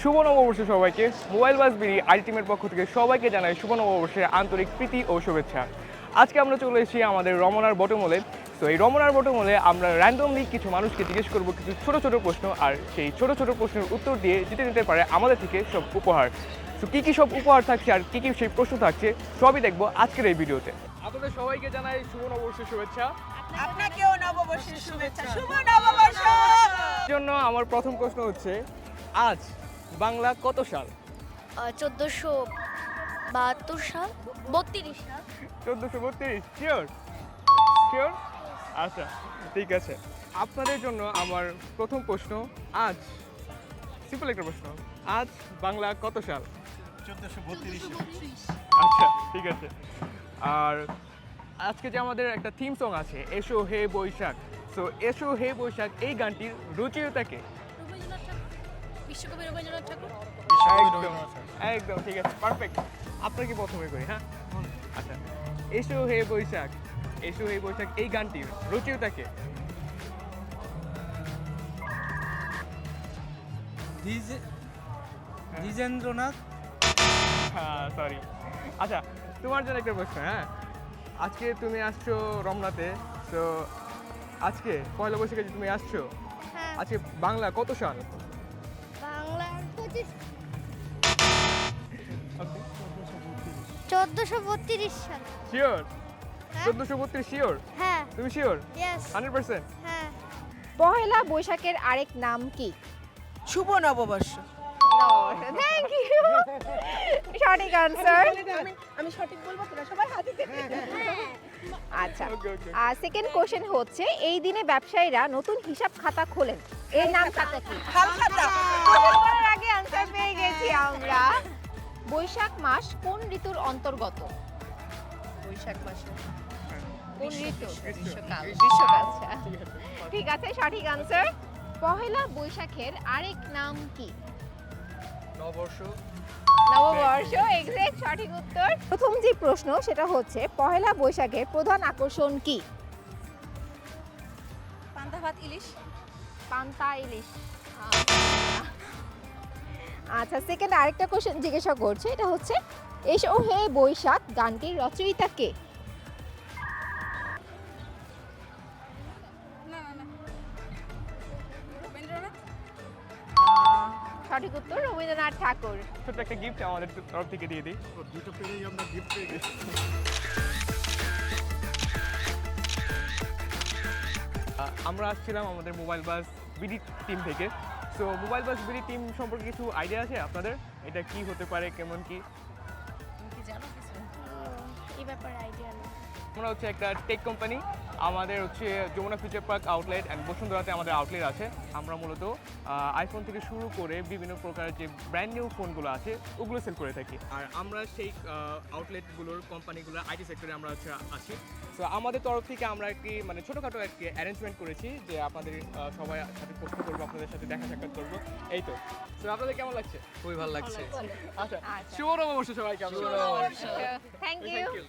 শুভ নববর্ষ সবাইকে। মোবাইল বাস বিড়ি আলটিমেট পক্ষ থেকে সবাইকে জানাই শুভ নববর্ষের আন্তরিক প্রীতি ও শুভেচ্ছা। আজকে আমরা চলে এসেছি আমাদের রমনার বটমলে। তো এই রমনার বটমলে আমরা র্যান্ডমলি কিছু মানুষকে জিজ্ঞেস করব কিছু ছোট ছোট প্রশ্ন আর সেই ছোট ছোট প্রশ্নের উত্তর দিয়ে জিতে নিতে পারে আমাদের থেকে সব উপহার। তো কী কী সব উপহার থাকছে আর কী কী সেই প্রশ্ন থাকছে সবই দেখব আজকের এই ভিডিওতে। আপনাদের সবাইকে জানাই শুভ নববর্ষের শুভেচ্ছা। আপনাকেও নববর্ষের শুভেচ্ছা। শুভ নববর্ষ! জন্য আমার প্রথম প্রশ্ন হচ্ছে আজ বাংলা কত সাল? চোদ্দোশো বাহাত্তর সাল বত্রিশ সাল। চোদ্দোশো বত্রিশ শিওর শিওর আচ্ছা ঠিক আছে। আপনাদের জন্য আমার প্রথম প্রশ্ন আজ সিম্পল একটা প্রশ্ন আজ বাংলা কত সাল? চোদ্দশো বত্রিশ। আচ্ছা ঠিক আছে। আর আজকে যে আমাদের একটা থিম সং আছে এসো হে বৈশাখ। সো এসো হে বৈশাখ এই গানটির রচয়িতাকে বিশ্বকবি রবীন্দ্রনাথ ঠাকুর? একদম একদম ঠিক আছে পারফেক্ট আপনাকে প্রথমে করি হ্যাঁ? আচ্ছা এসো হে বৈশাখ এসো হে বৈশাখ এই গানটির রচয়িতাকে দ্বিজেন্দ্রনাথ? হ্যাঁ সরি আচ্ছা তোমার জন্য একটা প্রশ্ন হ্যাঁ? আজকে তুমি আসছো রমনাতে তো আজকে পয়লা বৈশাখে তুমি আসছো হ্যাঁ। আজকে বাংলা কত সাল? বাংলার পঁচিশ চোদ্দোশো বত্রিশ সাল। শিওর হ্যাঁ। বত্রিশ শিওর হ্যাঁ। তুমি শিওর হান্ড্রেড পার্সেন্ট? হ্যাঁ। পহেলা বৈশাখের আরেক নাম কি? শুভ নববর্ষ। সঠিক আনসার আমি আমি সঠিক বলব তোরা সবাই হাতে আচ্ছা আর সেকেন্ড কোশ্চেন হচ্ছে এই দিনে ব্যবসায়ীরা নতুন হিসাব খাতা খোলেন। এর নাম খাতা কি? আগে আনসার পেয়ে গেছি আমরা। বৈশাখ মাস কোন ঋতুর অন্তর্গত? বৈশাখ মাসে কোন ঋতু? গ্রীষ্মকাল। গ্রীষ্মকাল আচ্ছা। ঠিক আছে সঠিক আনসার পহেলা বৈশাখের আরেক নাম কি? নববর্ষ। নববর্ষ এক্সাক্ট সঠিক উত্তর। প্রথম যে প্রশ্ন সেটা হচ্ছে পহেলা বৈশাখের প্রধান আকর্ষণ কি? পান্তা ভাত ইলিশ। পান্তা ইলিশ। আচ্ছা। সেকেন্ড আরেকটা কোশ্চেন জিজ্ঞাসা করছে এটা হচ্ছে এসো হে বৈশাখ গানটির রচয়িতা কে? সঠিক উত্তর রবীন্দ্রনাথ ঠাকুর। ছোট্ট একটা গিফট আমাদের তরফ থেকে দিয়ে দিই। দুটো পেরেই আমরা গিফট পেয়ে গেছি। আমরা আসছিলাম আমাদের মোবাইল বাস বিডি টিম থেকে। তো মোবাইল বাস বিডি টিম সম্পর্কে কিছু আইডিয়া আছে আপনাদের? এটা কি হতে পারে? কেমন কি? এই ব্যাপারে আইডিয়া নেই। আমরা হচ্ছে একটা টেক কোম্পানি আমাদের হচ্ছে Jamuna future park outlet and বসুন্ধরাতে আমাদের আউটলেট আছে। আমরা মূলত আইফোন থেকে শুরু করে বিভিন্ন প্রকারের যে ব্র্যান্ড নিউ ফোনগুলো আছে ওগুলো সেল করে থাকি। আর আমরা সেই আউটলেটগুলোর কোম্পানিগুলোর আইটি সেক্টরে আমরা হচ্ছে আছি। তো আমাদের তরফ থেকে আমরা একটি মানে ছোটোখাটো একটি অ্যারেঞ্জমেন্ট করেছি যে আপনাদের সবাই সাথে প্রশ্ন করব আপনাদের সাথে দেখা সাক্ষাৎ করব। এই তো। তো আপনাদের কেমন লাগছে? খুবই ভালো লাগছে। আচ্ছা শুভ নববর্ষ সবাইকে থ্যাংক ইউ থ্যাংক ইউ